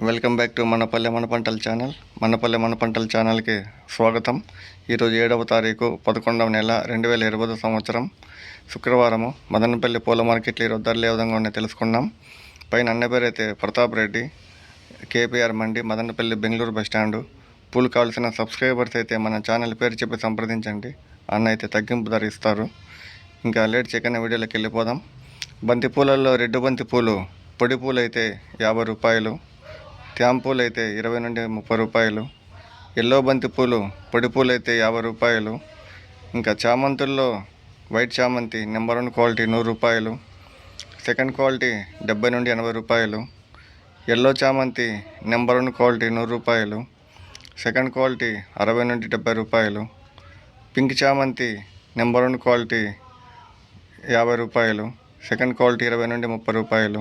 Welcome back to మనపల్లె మన పంటల channel. మనపల్లె మన పంటల ఛానల్కి స్వాగతం. ఈరోజు ఏడవ తారీఖు పదకొండవ నెల రెండు వేల ఇరవై సంవత్సరం. శుక్రవారము మదనపల్లి పూల మార్కెట్లో ఈరోజు ధరలు ఏ విధంగా ఉన్నాయో తెలుసుకున్నాం. పైన అన్న పేరు అయితే Pratap Reddy KPR mandi Madanapalle Bengaluru bus stand. పూలు కావాల్సిన సబ్స్క్రైబర్స్ అయితే మన ఛానల్ పేరు చెప్పి సంప్రదించండి. అన్న అయితే తగ్గింపు ధర ఇస్తారు. ఇంకా లేట్ చేయకుండా వీడియోలోకి వెళ్ళిపోదాం. బంతి పూలల్లో రెడ్డు బంతి పూలు పొడి పూలు అయితే యాభై రూపాయలు. త్యామ్ అయితే ఇరవై నుండి ముప్పై రూపాయలు ఎల్లో బంతి పూలు పొడి పూలు అయితే యాభై రూపాయలు ఇంకా చామంతుల్లో వైట్ చామంతి నెంబర్ వన్ క్వాలిటీ నూరు రూపాయలు సెకండ్ క్వాలిటీ డెబ్బై నుండి ఎనభై రూపాయలు ఎల్లో చామంతి నెంబర్ వన్ క్వాలిటీ నూరు రూపాయలు సెకండ్ క్వాలిటీ అరవై నుండి డెబ్బై రూపాయలు పింక్ చామంతి నెంబర్ వన్ క్వాలిటీ యాభై రూపాయలు సెకండ్ క్వాలిటీ ఇరవై నుండి ముప్పై రూపాయలు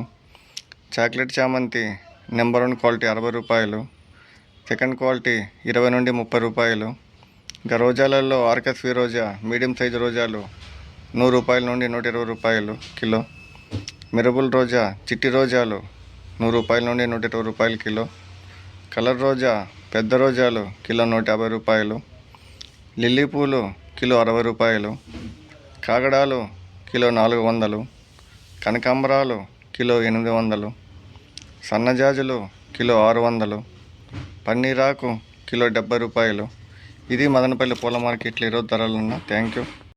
చాక్లెట్ చామంతి నెంబర్ వన్ క్వాలిటీ అరవై రూపాయలు సెకండ్ క్వాలిటీ ఇరవై నుండి ముప్పై రూపాయలు. ఇంకా రోజాలలో ఆర్కెస్వి రోజా మీడియం సైజు రోజాలు నూరు రూపాయల నుండి నూట ఇరవై రూపాయలు కిలో. మిరబుల్ రోజా చిట్టి రోజాలు నూరు రూపాయల నుండి నూట ఇరవై రూపాయలు కిలో. కలర్ రోజా పెద్ద రోజాలు కిలో నూట యాభై రూపాయలు. లిల్లీ పూలు కిలో అరవై రూపాయలు. కాగడాలు కిలో నాలుగు వందలు. కనకాంబరాలు కిలో ఎనిమిది వందలు. సన్నజాజులు కిలో ఆరు వందలు పన్నీరాకు కిలో డెబ్బై రూపాయలు. ఇది మదనపల్లి పూల మార్కెట్లో ఈరోజు ధరలు ఉన్న థ్యాంక్ యూ.